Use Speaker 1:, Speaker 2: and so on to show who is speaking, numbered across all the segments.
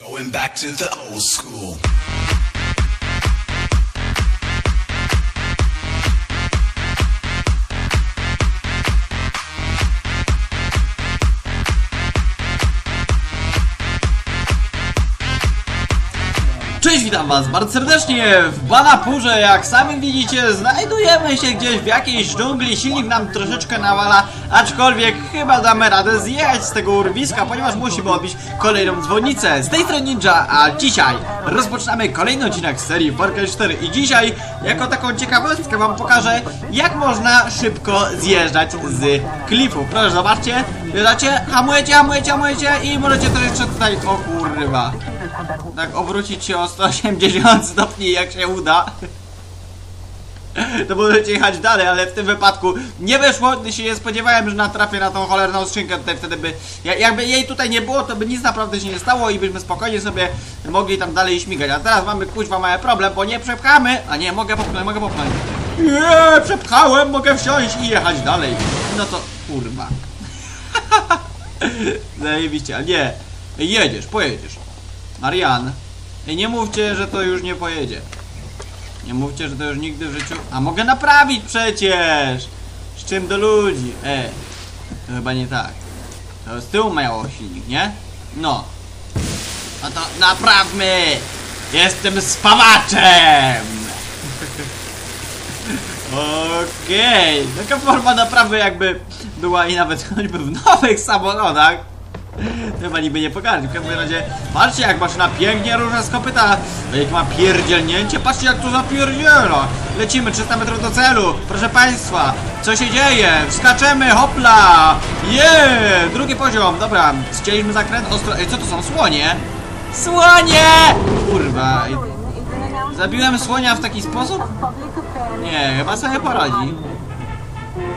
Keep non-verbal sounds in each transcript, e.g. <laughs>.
Speaker 1: Going back to the old school.
Speaker 2: Cześć, witam was bardzo serdecznie w Banapurze. Jak sami widzicie, znajdujemy się gdzieś w jakiejś dżungli. Silnik nam troszeczkę nawala, aczkolwiek chyba damy radę zjechać z tego urwiska, ponieważ musimy odbić kolejną dzwonnicę. Z tej strony Ninja, a dzisiaj rozpoczynamy kolejny odcinek serii Far Cry 4. I dzisiaj, jako taką ciekawostkę wam pokażę, jak można szybko zjeżdżać z klifów. Proszę, zobaczcie, wjeżdżacie, hamujecie, hamujecie, hamujecie i możecie też jeszcze tutaj, o kurwa tak obrócić się o 180 stopni jak się uda. To możecie jechać dalej, ale w tym wypadku nie wyszło, się nie spodziewałem, że natrafię na tą cholerną skrzynkę tutaj wtedy by, ja- jakby jej tutaj nie było, to by nic naprawdę się nie stało i byśmy spokojnie sobie mogli tam dalej śmigać, a teraz mamy kuźwa mały problem, bo nie przepchamy, a nie, mogę popchnąć, mogę popchnąć. Nie, przepchałem, mogę wsiąść i jechać dalej, no to kurwa. <laughs> Zajebiście, ale nie, jedziesz, pojedziesz Marian, ej, nie mówcie, że to już nie pojedzie. Nie mówcie, że to już nigdy w życiu... A mogę naprawić przecież! Z czym do ludzi? E, to chyba nie tak. To z tyłu miało silnik, nie? No. No to naprawmy! Jestem spawaczem! <laughs> Okej, taka forma naprawy jakby była i nawet <laughs> choćby w nowych samochodach. <laughs> Chyba niby nie pogardził. W każdym razie, patrzcie jak maszyna pięknie rusza z kopyta. Jak ma pierdzielnięcie, patrzcie jak tu zapierdziela. Lecimy 300 metrów do celu. Proszę Państwa, co się dzieje? Wskaczemy, hopla! Yeah! Drugi poziom, dobra. Chcieliśmy zakręt ostro... Ej, co to są? Słonie? Słonie! Kurwa. Zabiłem słonia w taki sposób? Nie, chyba sobie poradzi.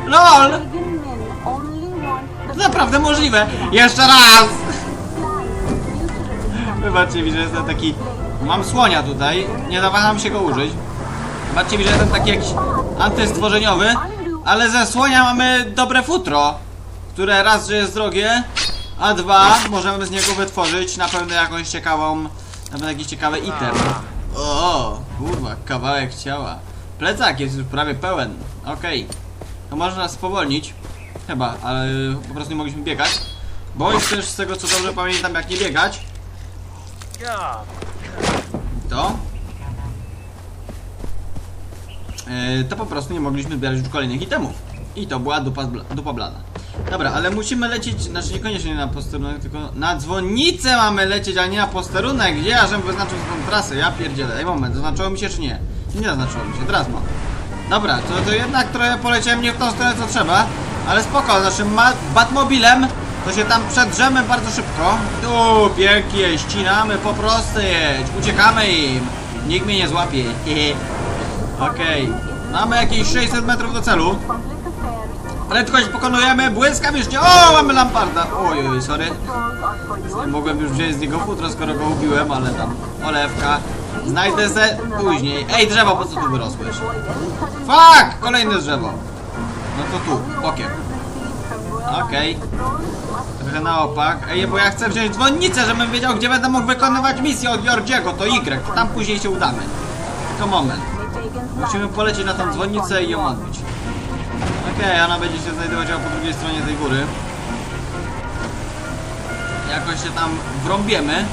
Speaker 2: LOL! Naprawdę możliwe. Jeszcze raz! Wybaczcie mi, że jestem taki... Mam słonia tutaj, nie zawaham się go użyć. Wybaczcie mi, że jestem taki jakiś antystworzeniowy, ale ze słonia mamy dobre futro, które raz, że jest drogie, a dwa, możemy z niego wytworzyć na pewno jakąś ciekawą, na pewno jakiś ciekawy item. O, kurwa, kawałek ciała. Plecak jest już prawie pełen. Okej. To można spowolnić. Chyba, ale po prostu nie mogliśmy biegać. Bo już też z tego co dobrze pamiętam jak nie biegać. To. E, to po prostu nie mogliśmy zbierać już kolejnych itemów. I to była dupa, dupa blana. Dobra, ale musimy lecieć, znaczy niekoniecznie na posterunek, tylko na dzwonnicę mamy lecieć, a nie na posterunek. Gdzie ja żem wyznaczył tą trasę? Ja pierdzielę. Ej, moment, zaznaczyło mi się czy nie? Nie zaznaczyło mi się, teraz mam. Dobra, to, to jednak trochę poleciałem nie w tą stronę co trzeba, ale spoko, ma- Batmobilem to się tam przedrzemy bardzo szybko. Tu, pięknie, ścinamy po prostu uciekamy im. Nikt mnie nie złapie. <laughs> Okej, mamy jakieś 600 metrów do celu. Prędkość pokonujemy błyskawicznie. O, mamy lamparda. Oj, oj, sorry. Mogłem już wziąć z niego futro, skoro go ubiłem, ale tam olewka. Znajdę se później. Ej, drzewo, po co tu wyrosłeś? Fuck! Kolejne drzewo. No to tu, bokiem. Okej. Trochę na opak. Ej, bo ja chcę wziąć dzwonnicę, żebym wiedział, gdzie będę mógł wykonywać misję od Jordziego. To Y. Tam później się udamy. Tylko moment. Musimy polecieć na tą dzwonnicę i ją odbić. Okej, ona będzie się znajdować po drugiej stronie tej góry. Jakoś się tam wrąbiemy.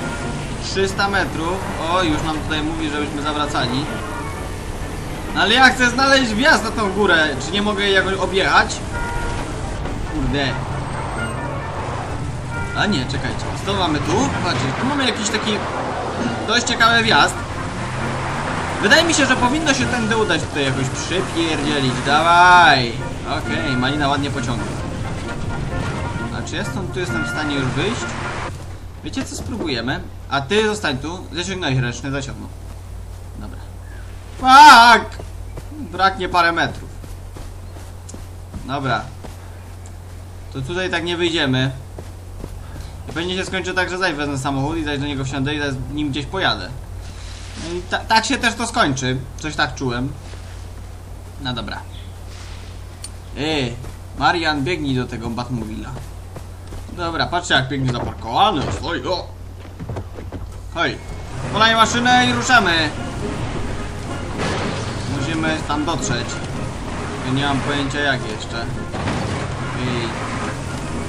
Speaker 2: 300 metrów. O, już nam tutaj mówi, żebyśmy zawracali. No ale ja chcę znaleźć wjazd na tą górę. Czy nie mogę jej jakoś objechać? Kurde. A nie, czekajcie. Co mamy tu? Patrzcie, tu mamy jakiś taki dość ciekawy wjazd. Wydaje mi się, że powinno się tędy udać tutaj jakoś przypierdzielić. Dawaj! Okej, Malina ładnie pociąga. A czy ja stąd tu jestem w stanie już wyjść? Wiecie co, spróbujemy. A ty zostań tu, zaciągnąć ręczny, zaciągnął. Fuck! Braknie parę metrów. Dobra. To tutaj tak nie wyjdziemy. Pewnie się skończy tak, że zaś wezmę samochód i zaś do niego wsiądę i zaś nim gdzieś pojadę. No i ta, tak się też to skończy. Coś tak czułem. No dobra. Ej, Marian, biegnij do tego Batmobila. Dobra, patrzcie jak pięknie zaparkowany. Oj, o. Oj. Kolej maszynę i ruszamy. Musimy tam dotrzeć. Ja nie mam pojęcia jak jeszcze. I...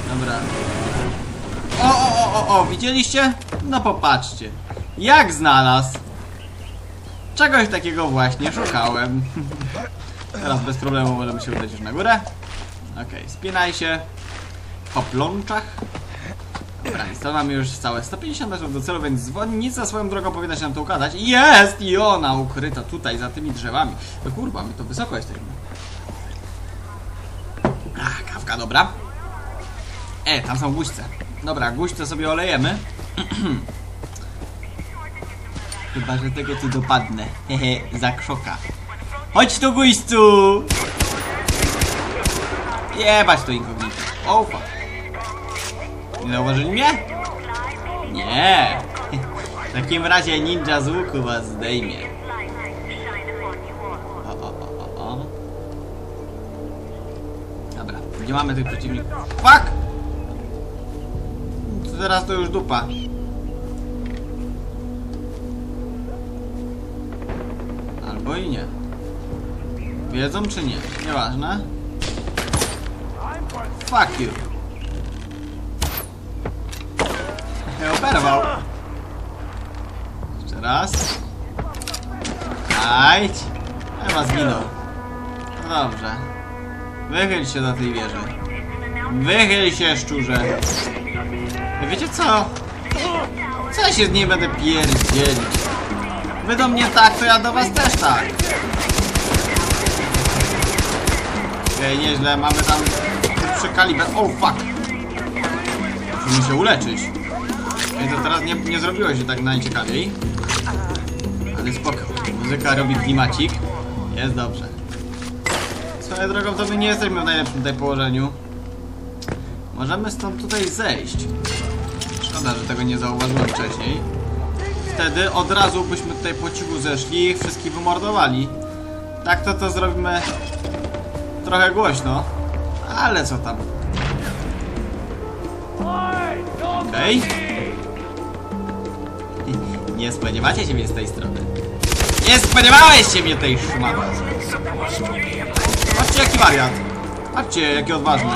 Speaker 2: Dobra. O, o, o, o, o, widzieliście? No popatrzcie. Jak znalazł? Czegoś takiego właśnie szukałem. <laughs> Teraz bez problemu możemy się udać już na górę. Okej, spinaj się. Po plączach. Dobra, mamy już całe 150 metrów do celu, więc dzwonnica swoją drogą powinna się nam to ukazać. Jest! I ona ukryta tutaj, za tymi drzewami. No kurwa, my to wysoko jesteśmy. Ach, kawka, dobra. E, tam są guźce. Dobra, guźce sobie olejemy. <clears throat> Chyba, że tego tu dopadnę. Hehe, za krzoka. Chodź tu, guźcu! Jebać to inkognito. O, fuck. Nie zauważyli mnie? Nie. W takim razie ninja z łuku was zdejmie. O, o, o, o, o. Dobra, gdzie mamy tych przeciwników? Fuck! Teraz to już dupa. Albo i nie. Wiedzą czy nie? Nieważne. Fuck you. Nie oberwał. Jeszcze raz. Ajdź. Chyba zginął. No dobrze. Wychyl się do tej wieży. Wychyl się, szczurze. Wiecie co? Co ja się z niej będę pierdzielić? Wy do mnie tak, to ja do was też tak. Okej, nieźle, mamy tam przy kaliber. O, fuck! Musimy się uleczyć. Ej, to teraz nie, nie zrobiło się tak najciekawiej. Ale spoko. Muzyka robi klimacik. Jest dobrze. Swoją drogą, to my nie jesteśmy w najlepszym tutaj położeniu. Możemy stąd tutaj zejść. Szkoda, że tego nie zauważyłem wcześniej. Wtedy od razu byśmy tutaj po cichu zeszli i ich wszystkich wymordowali. Tak to to zrobimy trochę głośno. Ale co tam. Okej. Nie spodziewacie się mnie z tej strony. Nie spodziewałeś się mnie tej szmaty. Patrzcie jaki wariat. Patrzcie jaki odważny.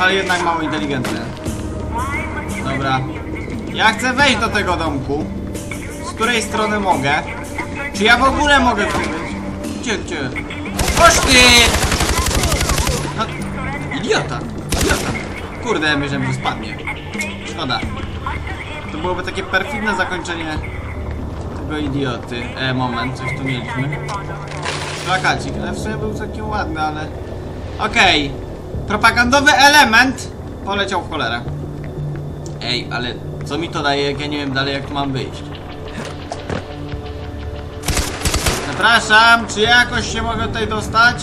Speaker 2: Ale jednak mało inteligentny. Dobra. Ja chcę wejść do tego domku. Z której strony mogę? Czy ja w ogóle mogę tu wejść? Gdzie, gdzie? Chodź ty! No, idiota! Idiota! Kurde, myślałem, że spadnie. Szkoda. Byłoby takie perfidne zakończenie tego idioty. E, moment, coś tu mieliśmy. Plakacik, ale w sumie był całkiem ładny, ale... Okej. Propagandowy element poleciał w cholerę. Ej, ale co mi to daje, jak ja nie wiem dalej, jak tu mam wyjść? Przepraszam, czy ja jakoś się mogę tutaj dostać?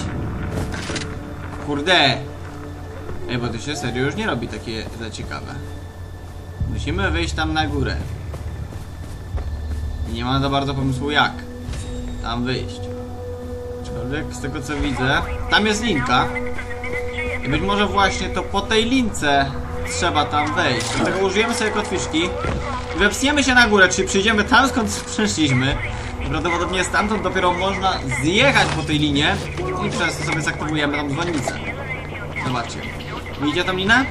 Speaker 2: Kurde. Ej, bo to się serio już nie robi takie za ciekawe. Musimy wyjść tam na górę. Nie mam za bardzo pomysłu jak tam wyjść. Aczkolwiek z tego co widzę, tam jest linka. I być może właśnie to po tej lince trzeba tam wejść. Dlatego użyjemy sobie kotwiczki. i Wepsniemy się na górę, czyli przyjdziemy tam skąd <laughs> przeszliśmy. Prawdopodobnie stamtąd dopiero można zjechać po tej linie i przez to sobie zaktywujemy tam dzwonnicę. Zobaczcie. Widzicie tą linę?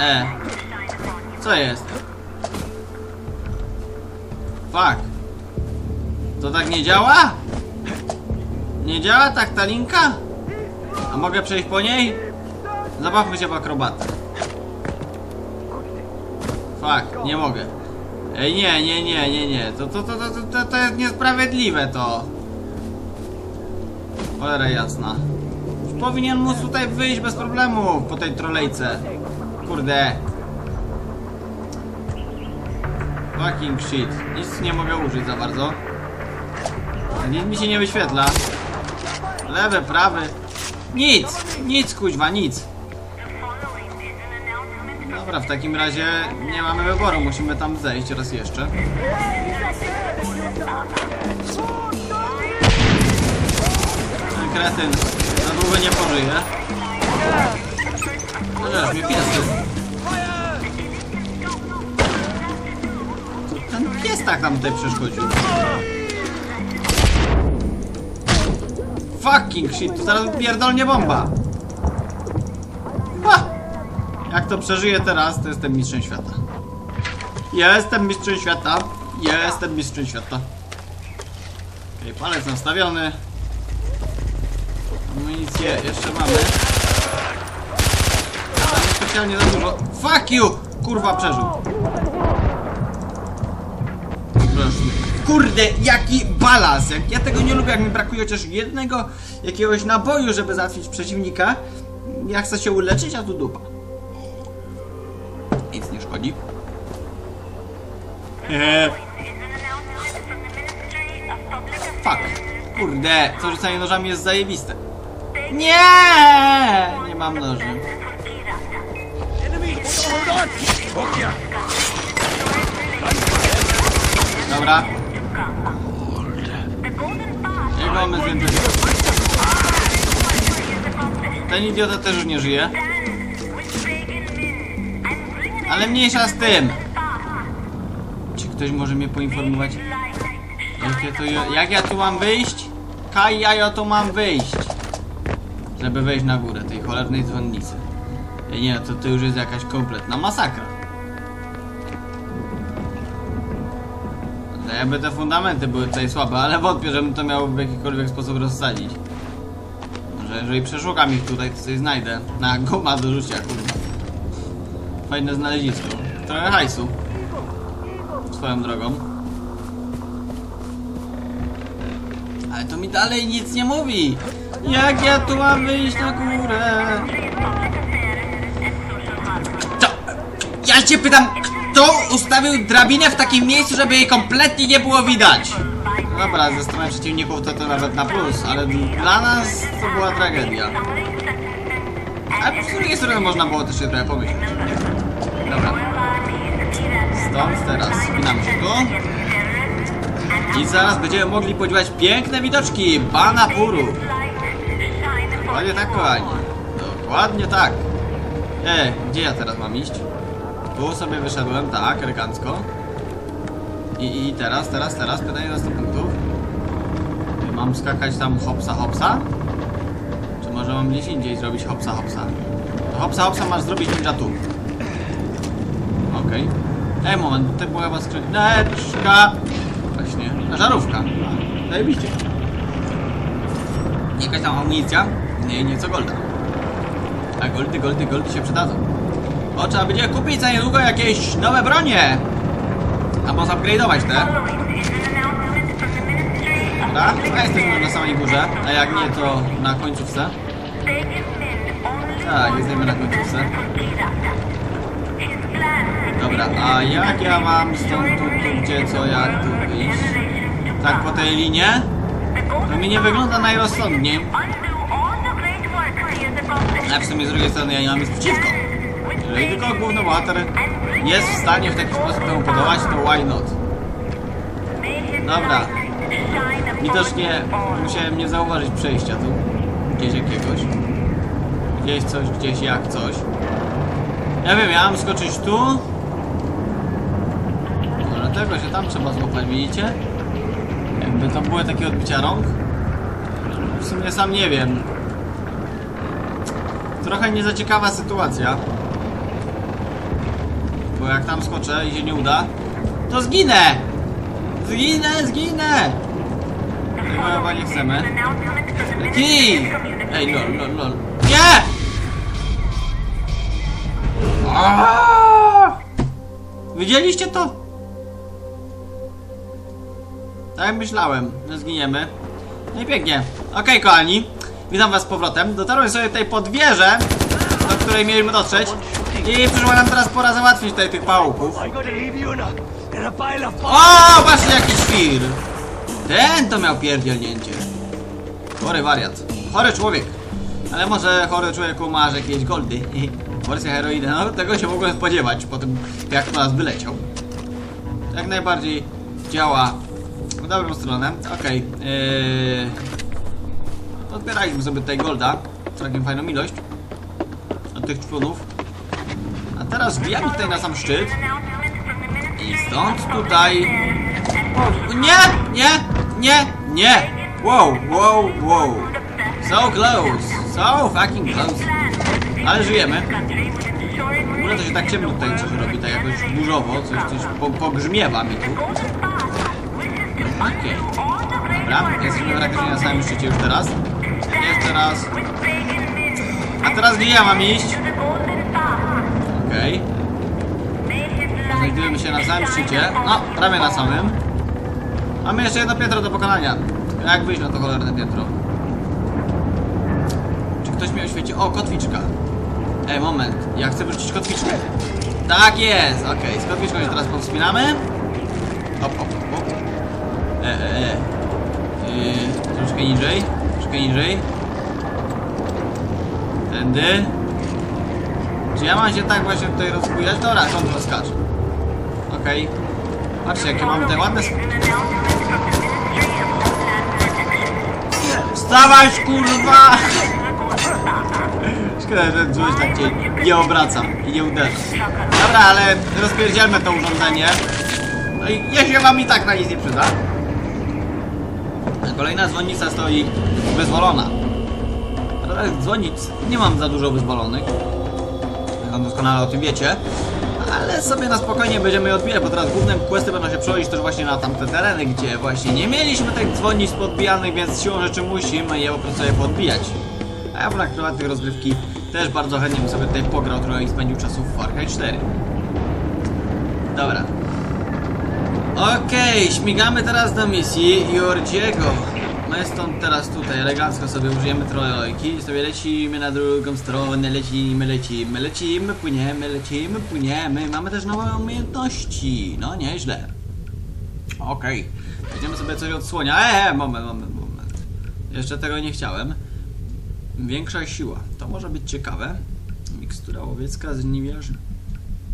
Speaker 2: E. Co jest? Fuck. To tak nie działa? Nie działa tak ta linka? A mogę przejść po niej? Zabawmy się w akrobatę. Fuck, nie mogę. Ej, nie, nie, nie, nie, nie. To, to, to, to, to, to jest niesprawiedliwe to. Cholera jasna. Powinien móc tutaj wyjść bez problemu po tej trolejce. Kurde. Fucking shit. Nic nie mogę użyć za bardzo. Nic mi się nie wyświetla. Lewy, prawy. Nic! Nic, kuźwa, nic. Dobra, w takim razie nie mamy wyboru, musimy tam zejść raz jeszcze. Ten kretyn za długo nie pożyje. Cholera, mnie pies tu... Ten pies tak nam tutaj przeszkodził. Fucking shit, tu zaraz pierdolnie bomba. Ha! Jak to przeżyję teraz, to jestem mistrzem świata. Jestem mistrzem świata. Jestem mistrzem świata. Okej, palec nastawiony. No Amunicję jeszcze mamy. Specjalnie za dużo. Fuck you! Kurwa, przeżył. Kurde, jaki balans! Ja tego nie lubię, jak mi brakuje chociaż jednego jakiegoś naboju, żeby załatwić przeciwnika. Ja chcę się uleczyć, a tu dupa. Nic nie szkodzi. Eee, fuck. Kurde, to rzucanie nożami jest zajebiste. Nie! Nie mam noży. Dobra. Jak mamy zdjęte? Ten idiota też już nie żyje. Ale mniejsza z tym. Czy ktoś może mnie poinformować? Jak ja, tu, jak ja tu mam wyjść? Kaj, ja, ja tu mam wyjść. Żeby wejść na górę tej cholernej dzwonnicy. Nie, to, to już jest jakaś kompletna masakra. No jakby te fundamenty były tutaj słabe, ale wątpię, żebym to miał w jakikolwiek sposób rozsadzić. Może jeżeli przeszukam ich tutaj, to coś znajdę. Na guma do rzucia, kurwa. Fajne znalezisko. Trochę hajsu. Swoją drogą. Ale to mi dalej nic nie mówi. Jak ja tu mam wyjść na górę? Ja pytam, kto ustawił drabinę w takim miejscu, żeby jej kompletnie nie było widać? Dobra, ze strony przeciwników to to nawet na plus, ale dla nas to była tragedia. Ale z drugiej strony można było też się trochę pomyśleć. Dobra. Stąd teraz spinamy się tu. I zaraz będziemy mogli podziwiać piękne widoczki Banapuru. Dokładnie tak, kochani. Dokładnie tak. E, gdzie ja teraz mam iść? Tu sobie wyszedłem, tak, elegancko. I, I teraz, teraz, teraz pytanie do 100 punktów. Mam skakać tam hopsa hopsa? Czy może mam gdzieś indziej zrobić hopsa hopsa? To hopsa hopsa masz zrobić ninja tu. Okej. Ej, moment, tutaj była chyba skrzyneczka. Właśnie, żarówka. Zajebiście. Jakaś tam amunicja? Nie, nieco golda. A goldy, goldy, goldy się przydadzą. O, trzeba będzie kupić za niedługo jakieś nowe bronie. Albo zupgrade'ować te. Dobra, a jesteśmy na samej górze. A jak nie, to na końcówce. Tak, jesteśmy na końcówce. Dobra, a jak ja mam stąd tu, gdzie, co, jak tu wyjść? Tak po tej linie? To mi nie wygląda najrozsądniej. A w sumie z drugiej strony ja nie mam nic przeciwko. Jeżeli tylko główny bohater jest w stanie w taki sposób temu podobać, to why not? Dobra. Widocznie musiałem nie zauważyć przejścia tu. Gdzieś jakiegoś. Gdzieś coś, gdzieś jak coś. Ja wiem, ja mam skoczyć tu. Ale tego się tam trzeba złapać, widzicie? Jakby to były takie odbicia rąk. W sumie sam nie wiem. Trochę nie za ciekawa sytuacja. Bo jak tam skoczę i się nie uda, to zginę! Zginę, zginę! Tego chyba nie chcemy. Kij! Ej, lol, lol, lol. Nie! Aaaa! Widzieliście to? Tak myślałem, że zginiemy. No i pięknie. Okej, kochani. Witam was z powrotem. Dotarłem sobie tutaj pod wieżę, do której mieliśmy dotrzeć. I przyszła nam teraz pora załatwić tutaj tych pałków. O, właśnie jakiś świr. Ten to miał pierdzielnięcie. Chory wariat. Chory człowiek. Ale może chory człowieku masz jakieś goldy. <laughs> Wersja heroiny. No tego się mogłem spodziewać po tym jak po nas wyleciał. Jak najbardziej działa w dobrą stronę. Okej. Yy... Odbieraliśmy sobie tutaj golda. Całkiem fajną ilość. Od tych członów. Teraz wbijamy tutaj na sam szczyt. I stąd tutaj nie, nie, nie, nie! Wow, wow, wow. So close, so fucking close. Ale żyjemy. W ogóle to się tak ciemno tutaj coś robi, tak jakoś burzowo, coś, coś po, pogrzmiewa mi tu. Okej. Dobra, jesteśmy praktycznie na samym szczycie już teraz. Jeszcze raz. A teraz gdzie ja mam iść? Okej. Znajdujemy się na samym szczycie. No, prawie na samym. Mamy jeszcze jedno piętro do pokonania. Jak wyjść na to cholerne piętro? Czy ktoś mi oświeci? O, kotwiczka. Ej, moment. Ja chcę wyrzucić kotwiczkę. Tak jest! Okej, z kotwiczką się teraz powspinamy. Hop, hop, hop. E, e, e. Yy, troszkę niżej. Troszkę niżej. Tędy. Czy ja mam się tak właśnie tutaj rozbujać? Dobra, stąd rozkacz. Okej. Patrzcie, jakie mamy tutaj ładne... Wstawać, kurwa! <laughs> Szkoda, że coś tak cię nie obracam i nie uderzam. Dobra, ale rozpierdzielmy to urządzenie. No i ja się wam i tak na nic nie przyda. Kolejna dzwonnica stoi wyzwolona. Dzwonic nie mam za dużo wyzwolonych. Tam doskonale o tym wiecie. Ale sobie na spokojnie będziemy je odbijać, bo teraz główne questy będą się przechodzić też właśnie na tamte tereny, gdzie właśnie nie mieliśmy tych dzwonic podbijanych, więc siłą rzeczy musimy je po prostu je podbijać. A ja w ramach prywatnych rozgrywki też bardzo chętnie bym sobie tutaj pograł trochę i spędził czasu w Far Cry 4. Dobra. Okej, śmigamy teraz do misji Jordziego. My stąd teraz tutaj elegancko sobie użyjemy trolejki i sobie lecimy na drugą stronę, lecimy, lecimy, lecimy, płyniemy, lecimy, płyniemy. Mamy też nowe umiejętności, no nieźle. Okej, będziemy sobie coś odsłoniać. Eee, moment, moment, moment. Jeszcze tego nie chciałem. Większa siła, to może być ciekawe. Mikstura łowiecka z niwierzy.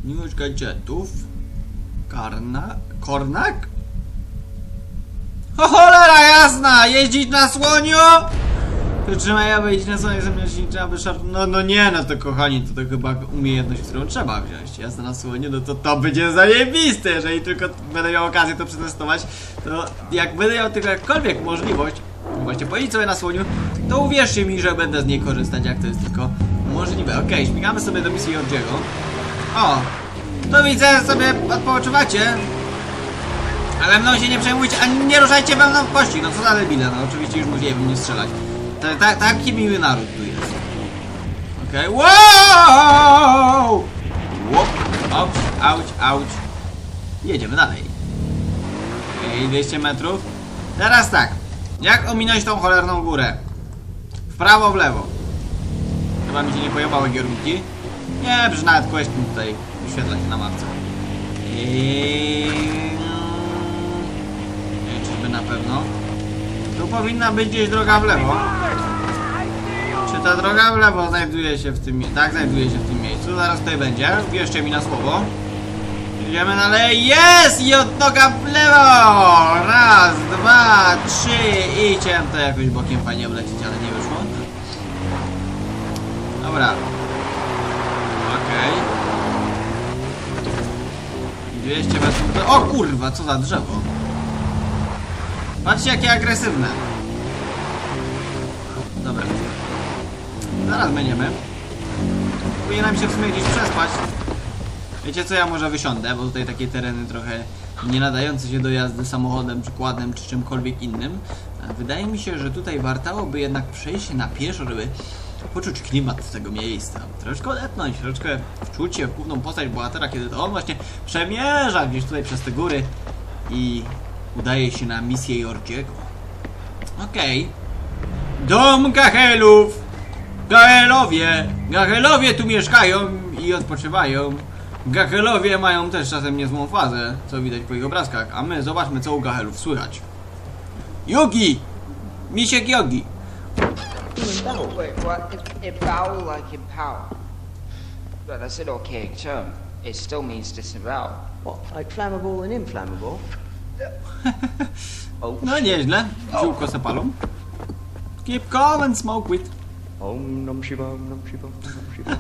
Speaker 2: Miłość gadżetów. Karna... Kornak? O cholera jasna! Jeździć na słoniu? Trzymaj, ja jeździć na słoniu, zamiast nie trzeba wyszarp... No, no nie, no to kochani, to, to chyba umiejętność, którą trzeba wziąć. Jazda na słoniu, no to to będzie zajebiste, jeżeli tylko będę miał okazję to przetestować, to jak będę miał tylko jakkolwiek możliwość, właśnie pojeździć sobie na słoniu, to uwierzcie mi, że będę z niej korzystać, jak to jest tylko możliwe. Okej, śmigamy sobie do misji Jordziego. O, to widzę, sobie odpoczywacie. Ale mną się nie przejmujcie, a nie ruszajcie we mną w kości. No co za debile, no oczywiście już musiałem nie strzelać. Ta, ta, taki miły naród tu jest. Okej, wow! Łop, auć, auć, auć. Jedziemy dalej. Okej, 200 metrów. Teraz tak. Jak ominąć tą cholerną górę? W prawo, w lewo. Chyba mi się nie pojebały kierunki. Nie, przecież nawet quest tutaj wyświetla się na mapce. I... Na pewno. Tu powinna być gdzieś droga w lewo. Czy ta droga w lewo znajduje się w tym miejscu? Tak, znajduje się w tym miejscu. Zaraz tutaj będzie. Wierzcie mi na słowo. Idziemy dalej. Jest! I od noga w lewo! Raz, dwa, trzy i chciałem to jakoś bokiem fajnie oblecieć, ale nie wyszło. Dobra. Okej. 200 metrów. O kurwa, co za drzewo. Patrzcie jakie agresywne. Dobra. Zaraz będziemy. Powinienem się w sumie gdzieś przespać. Wiecie co, ja może wysiądę, bo tutaj takie tereny trochę nie nadające się do jazdy samochodem, przykładem czy czymkolwiek innym. Wydaje mi się, że tutaj wartałoby jednak przejść na pieszo, żeby poczuć klimat tego miejsca. Troszkę odetnąć, troszkę wczuć się w główną postać bohatera, kiedy to on właśnie przemierza gdzieś tutaj przez te góry i udaje się na misję Jordziego. Okej. Dom Gachelów! Gachelowie! Gachelowie tu mieszkają i odpoczywają. Gachelowie mają też czasem niezłą fazę, co widać po ich obrazkach, a my zobaczmy co u Gachelów słychać. Yogi! Misiek Yogi!
Speaker 3: Wait, what? Embowel like empower. Well, that's an archaic term. It still means disembowel.
Speaker 4: What, like flammable and inflammable? <laughs>
Speaker 3: Oh,
Speaker 2: No nieźle, ziółko oh. se palą. Keep calm and smoke weed.
Speaker 4: Om Nam Shiva, Om Nam Shiva, Om Nam Shiva.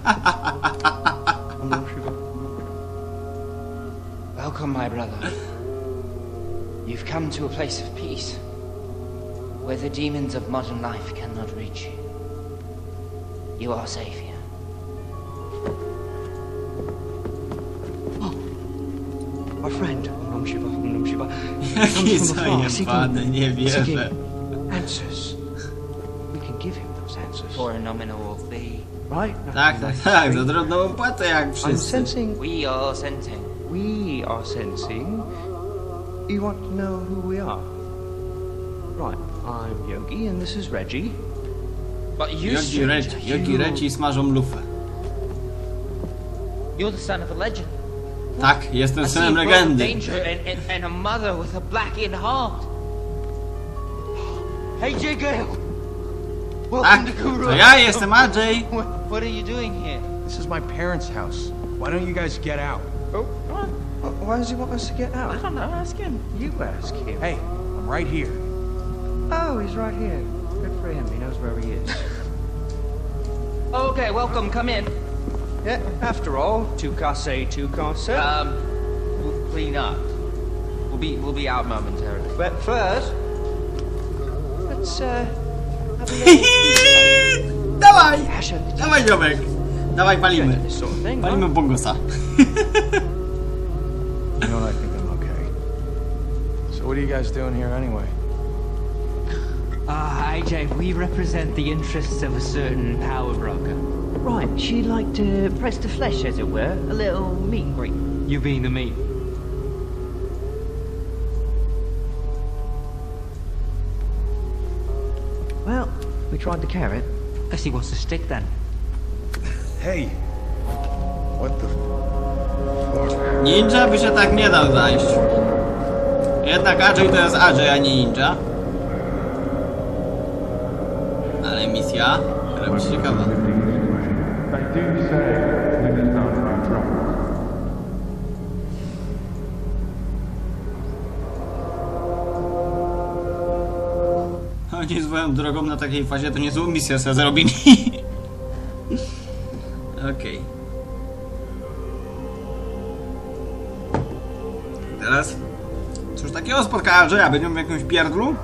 Speaker 4: Om Nam Shiva.
Speaker 3: welcome, my brother. You've come to a place of peace where the demons of modern life cannot reach you. You are safe here.
Speaker 4: Friend. Nam Shiva, Nam Shiva.
Speaker 2: Jaki
Speaker 4: Comes from afar,
Speaker 2: zajebany, nie wierzę.
Speaker 4: Answers. We can give him those answers.
Speaker 3: For a nominal fee.
Speaker 4: Right?
Speaker 2: Tak, tak, tak, za drobną opłatę jak
Speaker 4: I'm sensing
Speaker 3: We are sensing.
Speaker 4: we are sensing you want to know who we are. Right, I'm Yogi and this is Reggie.
Speaker 3: But you,
Speaker 2: Jogi
Speaker 3: stranger,
Speaker 2: Reci, Jogi
Speaker 3: you-
Speaker 2: Reci smażą lufę.
Speaker 3: You're the son of a legend.
Speaker 2: Tak, jestem
Speaker 3: I see
Speaker 2: synem
Speaker 3: a world of
Speaker 2: legendy.
Speaker 3: danger and, and, and a mother with a blackened heart. Hey, J. Gale.
Speaker 2: Tak,
Speaker 3: Welcome to Guru.
Speaker 2: to ja jestem Andrzej.
Speaker 3: What, what are you doing here?
Speaker 5: This is my parents' house. Why don't you guys get out?
Speaker 4: Oh, why does he want us to get out?
Speaker 3: I don't know, ask him.
Speaker 4: You ask him.
Speaker 5: Hey, I'm right here.
Speaker 4: Oh, he's right here. Good for him. He knows where he is. <laughs>
Speaker 3: Okay, welcome, come in.
Speaker 4: Yeah, after all, two casse, two casse.
Speaker 3: Um, we'll clean up. We'll be, we'll be out momentarily.
Speaker 4: but first, let's uh, have a <laughs> little
Speaker 2: Dawaj,
Speaker 4: hash of the
Speaker 2: dawaj Jobek. Dawaj, palimy.
Speaker 4: this sort of thing. huh?
Speaker 2: Palimy bongosa.
Speaker 5: You <laughs> know, I think I'm okay. So what are you guys doing here anyway?
Speaker 6: Ah, AJ, we represent the interests of a certain power broker.
Speaker 7: Right, she'd like to press the flesh, as it were, a little meet and greet.
Speaker 6: You being the meat.
Speaker 7: Well, we tried the carrot.
Speaker 6: Guess he wants to stick then.
Speaker 5: Hey! What the...
Speaker 2: Ninja by się tak nie dał zajść. Jednak Ajay to jest Ajay, a nie ninja. Ale misja robi się ciekawa. Oni swoją drogą na takiej fazie to nie złą misję sobie zrobili. <laughs> Okej. Teraz cóż takiego spotkała, że ja będziemy w jakimś pierdlu?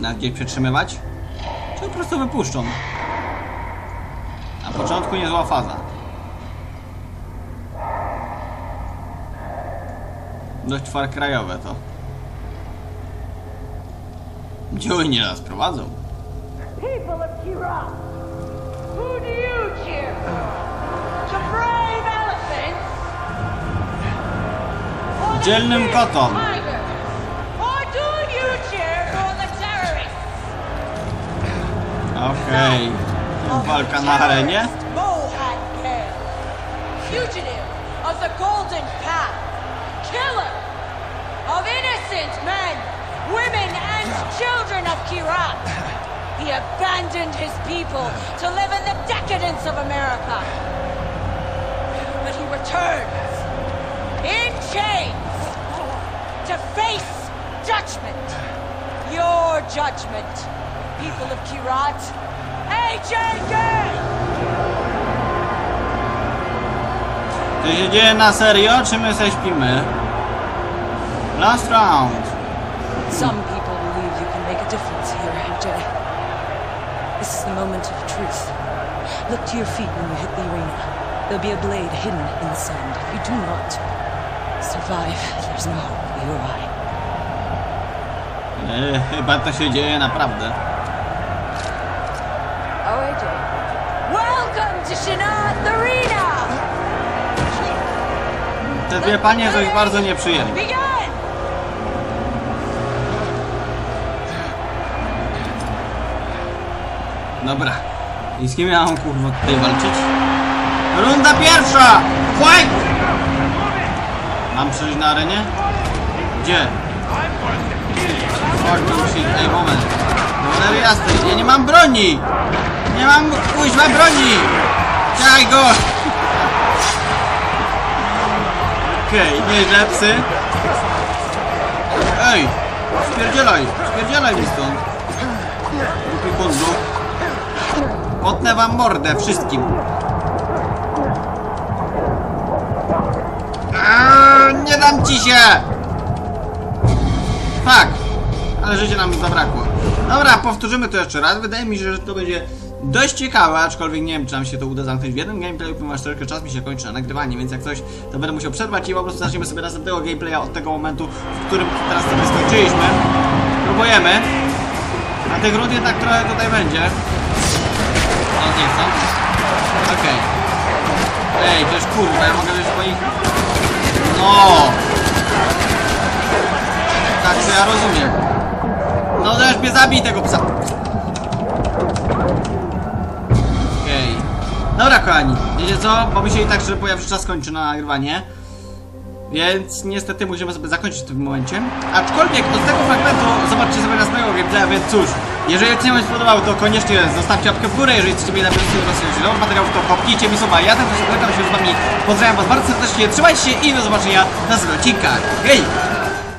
Speaker 2: Na gdzieś przetrzymywać? Czy po prostu wypuszczą? Początku niezła faza. Dość farkrajowe to. Gdzie oni nas prowadzą?
Speaker 8: People of Kira, who do you cheer for? The brave elephants? Or the
Speaker 2: Dzielnym kotom.
Speaker 8: tigers? Or
Speaker 2: Walka na arenie?
Speaker 8: Fugitive of the Golden Path, killer of innocent men, women, and children of Kirat. He abandoned his people to live in the decadence of America. But he returns in chains to face judgment. Your judgment, people of Kirat.
Speaker 2: To się dzieje na serio, czy my se śpimy? Last round.
Speaker 9: Some people believe you can make a difference here, AJ. This is the moment of truth. Look to your feet when you hit the arena. There'll be a blade hidden in the sand. If you do not survive, there's no hope for you or I.
Speaker 2: E, chyba to się dzieje naprawdę.
Speaker 8: Shinat Arena!
Speaker 2: Te dwie panie coś bardzo nieprzyjemne.
Speaker 8: Begin!
Speaker 2: Dobra. I z kim ja mam kurwa tutaj walczyć? Runda pierwsza! Fight! Mam przyjść na arenie? Gdzie? Fuck, to musi... Ej, moment. No jasne, ja nie mam broni! Nie mam kuźwa broni! Daj go! Okej, nieźle psy. Ej! Spierdzielaj! Spierdzielaj mi stąd! Głupi kundlu. Potnę wam mordę wszystkim. Aaaa, nie dam ci się! tak! Ale życie nam zabrakło. Dobra, powtórzymy to jeszcze raz. Wydaje mi się, że to będzie dość ciekawe, aczkolwiek nie wiem, czy nam się to uda zamknąć w jednym gameplayu, ponieważ troszkę czas mi się kończy na nagrywanie, więc jak coś, to będę musiał przerwać i po prostu zaczniemy sobie następnego gameplaya od tego momentu, w którym teraz sobie skończyliśmy. Próbujemy. A tych rund jednak trochę tutaj będzie. O, nie chcą. Okej. Ej, to jest kurwa, ja mogę wziąć po nich... No! Tak, ja rozumiem. No też mnie zabij tego psa. Dobra, kochani. Wiecie co? Bo mi się i tak, że pojawi czas kończy na nagrywanie. Więc niestety musimy sobie zakończyć w tym momencie. Aczkolwiek od tego fragmentu zobaczcie sobie następnego gameplaya, więc cóż. Jeżeli odcinek Wam się podobał, to koniecznie zostawcie łapkę w górę. Jeżeli chcecie mnie na więcej rozwiązać materiałów, to popnijcie mi suba. Ja też żegnam się z Wami. Pozdrawiam Was bardzo serdecznie. Trzymajcie się i do zobaczenia na następnych odcinkach. Hej!